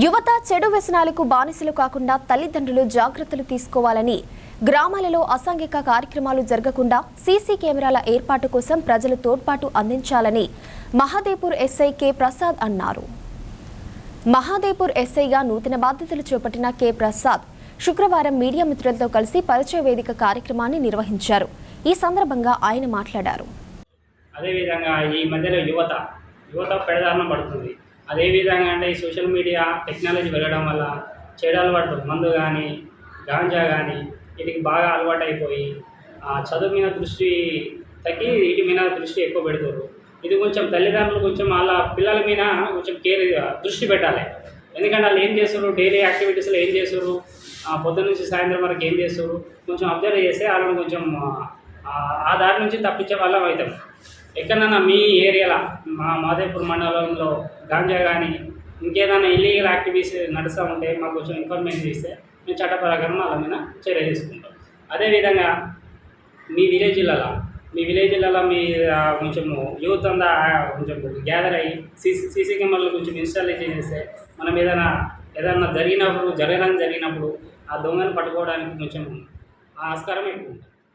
యువత చెడు వ్యసనాలకు బానిసలు కాకుండా తల్లిదండ్రులు జాగ్రత్తలు తీసుకోవాలని గ్రామాలలో అసాంఘిక కార్యక్రమాలు జరగకుండా సీసీ కెమెరాల ఏర్పాటు కోసం ప్రజలు తోడ్పాటు అందించాలని మహాదేపూర్ ఎస్ఐ కె ప్రసాద్ అన్నారు. మహాదేపూర్ ఎస్ఐగా నూతన బాధ్యతలు చేపట్టిన కె ప్రసాద్ శుక్రవారం మీడియా మిత్రులతో కలిసి పరిచయ వేదిక కార్యక్రమాన్ని నిర్వహించారు. ఈ సందర్భంగా ఆయన మాట్లాడారు. అదేవిధంగా ఈ మధ్యలో యువత యువత పెడదారిన పడుతుంది. అదేవిధంగా అంటే ఈ సోషల్ మీడియా టెక్నాలజీ వెళ్ళడం వల్ల చెడు అలవాటు మందు కానీ గాంజా కానీ వీటికి బాగా అలవాటు అయిపోయి చదువు మీద దృష్టి తగ్గి వీటి మీద దృష్టి ఎక్కువ పెడుతారు ఇది కొంచెం తల్లిదండ్రులు కొంచెం వాళ్ళ పిల్లల మీద కొంచెం కేర్ దృష్టి పెట్టాలి. ఎందుకంటే వాళ్ళు ఏం చేస్తారు డైలీ యాక్టివిటీస్లో ఏం చేస్తారు పొద్దున్న నుంచి సాయంత్రం వరకు ఏం చేస్తారు కొంచెం అబ్జర్వ్ చేస్తే వాళ్ళని కొంచెం ఆ, దారి నుంచి తప్పించే వాళ్ళం అవుతాం. ఎక్కడన్నా మీ ఏరియాలో మా మాదేపూర్ మండలంలో గాంజా కానీ ఇంకేదైనా ఇల్లీగల్ యాక్టివిటీస్ నడుస్తూ ఉంటే మాకు కొంచెం ఇన్ఫర్మేషన్ ఇస్తే మేము చట్టప్రకారం వాళ్ళ మీద చర్య తీసుకుంటాం. అదేవిధంగా మీ విలేజ్లలో మీ విలేజ్లలో మీ కొంచెం యూత్ అంతా కొంచెం గ్యాదర్ అయ్యి సీసీ సీసీ కెమెరాలు కొంచెం ఇన్స్టాలేషన్ చేస్తే మనం ఏదైనా ఏదైనా జరిగినప్పుడు జరగడం జరిగినప్పుడు ఆ దొంగను పట్టుకోవడానికి కొంచెం ఆస్కారం ఎక్కువ ఉంటుంది.